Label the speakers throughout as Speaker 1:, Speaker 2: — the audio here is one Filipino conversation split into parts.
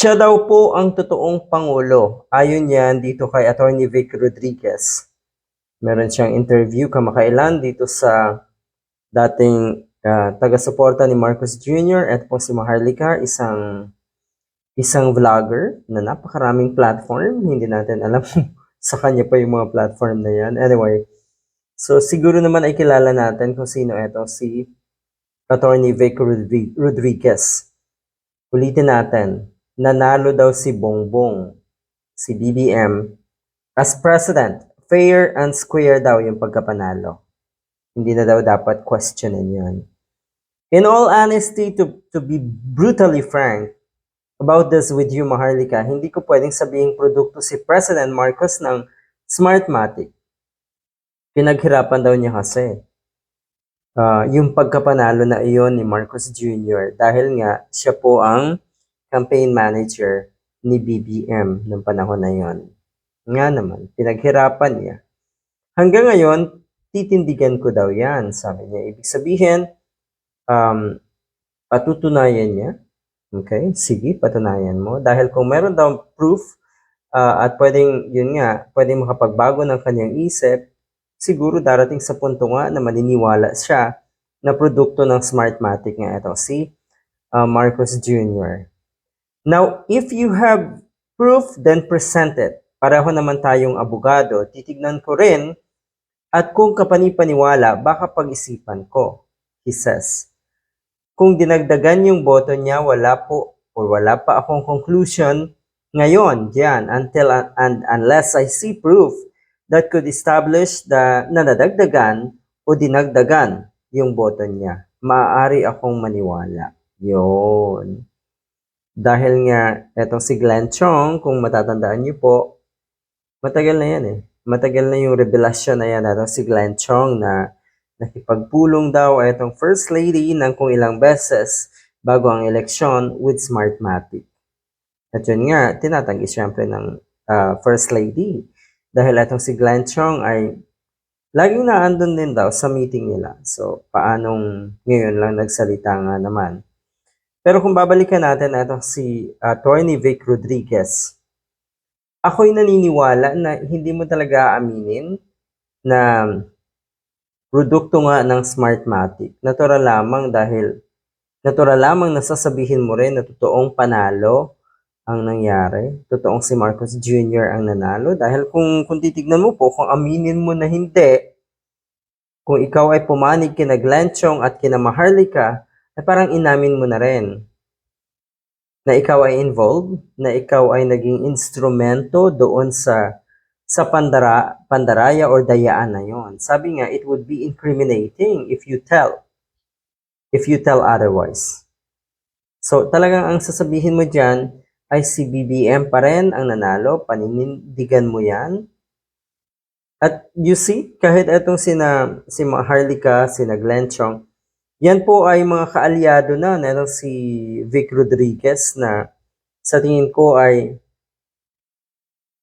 Speaker 1: Siya daw po ang totoong Pangulo. Ayon yan dito kay Attorney Vic Rodriguez. Meron siyang interview kamakailan dito sa dating ah, taga-suporta ni Marcos Jr. at po si Maharlika, isang isang vlogger na napakaraming platform. Hindi natin alam sa kanya pa yung mga platform na yan. Anyway, so siguro naman ay kilala natin kung sino ito si Attorney Vic Rodri- Rodriguez. Ulitin natin, nanalo daw si Bongbong, si BBM, as president. Fair and square daw yung pagkapanalo. Hindi na daw dapat questionin yun. In all honesty, to, to be brutally frank about this with you, Maharlika, hindi ko pwedeng sabihin produkto si President Marcos ng Smartmatic. Pinaghirapan daw niya kasi. Ah, yung pagkapanalo na iyon ni Marcos Jr. dahil nga siya po ang campaign manager ni BBM ng panahon na yon. Nga naman, pinaghirapan niya. Hanggang ngayon, titindigan ko daw yan, sabi niya. Ibig sabihin, um, patutunayan niya. Okay, sige, patunayan mo. Dahil kung meron daw proof ah, at pwedeng, yun nga, pwedeng makapagbago ng kanyang isip, siguro darating sa punto nga na maniniwala siya na produkto ng Smartmatic nga ito, si ah, Marcos Jr. Now, if you have proof, then present it. Pareho naman tayong abogado, titignan ko rin at kung kapanipaniwala, baka pag-isipan ko, he says. Kung dinagdagan yung boto niya, wala po or wala pa akong conclusion ngayon, diyan, until and unless I see proof that could establish the na nadagdagan o dinagdagan yung boto niya. Maaari akong maniwala. Yun. Dahil nga, etong si Glenn Chong, kung matatandaan niyo po, matagal na yan eh. Matagal na yung revelasyon na yan etong si Glenn Chong na nakipagpulong daw etong First Lady ng kung ilang beses bago ang eleksyon with Smartmatic. At yun nga, tinatanggi siyempre ng ah, First Lady. Dahil etong si Glenn Chong ay laging naandun din daw sa meeting nila. So, paanong ngayon lang nagsalita nga naman. Pero kung babalikan natin itong si Attorney Vic Rodriguez, ako'y naniniwala na hindi mo talaga aaminin na produkto nga ng Smartmatic. Natural lamang dahil natural lamang nasasabihin mo rin na totoong panalo ang nangyari. Totoong si Marcos Jr. ang nanalo. Dahil kung, kung titignan mo po, kung aminin mo na hindi, kung ikaw ay pumanig kina Glenn Chong at kina Maharlika, ay parang inamin mo na rin na ikaw ay involved, na ikaw ay naging instrumento doon sa sa pandara, pandaraya or dayaan na yon. Sabi nga, it would be incriminating if you tell, if you tell otherwise. So talagang ang sasabihin mo dyan ay si BBM pa rin ang nanalo, paninindigan mo yan. At you see, kahit itong sina, si Maharlika, sina Glenn Chong, yan po ay mga kaalyado na netong si Vic Rodriguez na sa tingin ko ay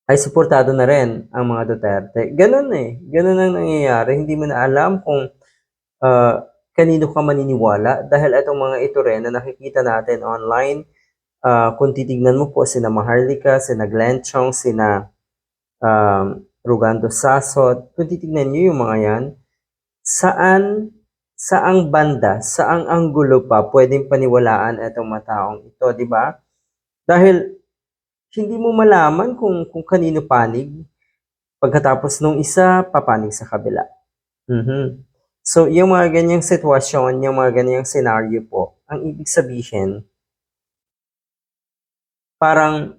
Speaker 1: ay suportado na rin ang mga Duterte. Ganun eh. Ganun ang nangyayari. Hindi mo na alam kung ah, kanino ka maniniwala dahil itong mga ito rin na nakikita natin online, ah, kung titignan mo po sina Maharlika, sina Glenn Chong, sina um, Rugando Sasot, kung titignan nyo yung mga yan, saan, saang banda, saang anggulo pa pwedeng paniwalaan itong mga taong ito, di ba? Dahil hindi mo malaman kung, kung kanino panig, pagkatapos nung isa, papanig sa kabila. Mhm. So, yung mga ganyang sitwasyon, yung mga ganyang scenario po, ang ibig sabihin, parang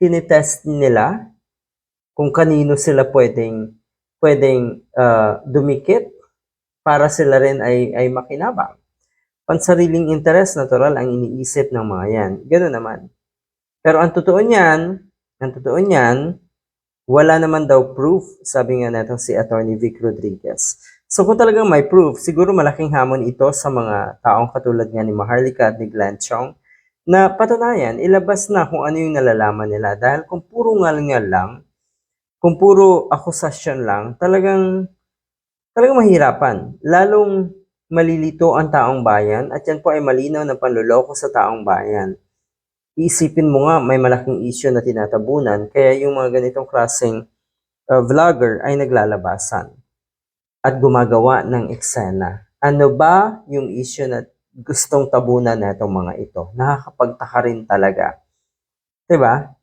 Speaker 1: tinitest nila kung kanino sila pwedeng pwedeng ah, dumikit para sila rin ay ay makinabang. Pansariling interes natural ang iniisip ng mga yan. Ganoon naman. Pero ang totoo niyan, ang totoo niyan, wala naman daw proof, sabi nga natin si Attorney Vic Rodriguez. So kung talagang may proof, siguro malaking hamon ito sa mga taong katulad nga ni Maharlika at ni Glenn Chong na patunayan, ilabas na kung ano yung nalalaman nila. Dahil kung puro ngal-ngal lang, kung puro akusasyon lang, talagang, talagang mahirapan. Lalong malilito ang taong bayan at yan po ay malinaw na panluloko sa taong bayan. iisipin mo nga may malaking issue na tinatabunan kaya yung mga ganitong klaseng uh, vlogger ay naglalabasan at gumagawa ng eksena. Ano ba yung issue na gustong tabunan na itong mga ito? Nakakapagtaka rin talaga. ba?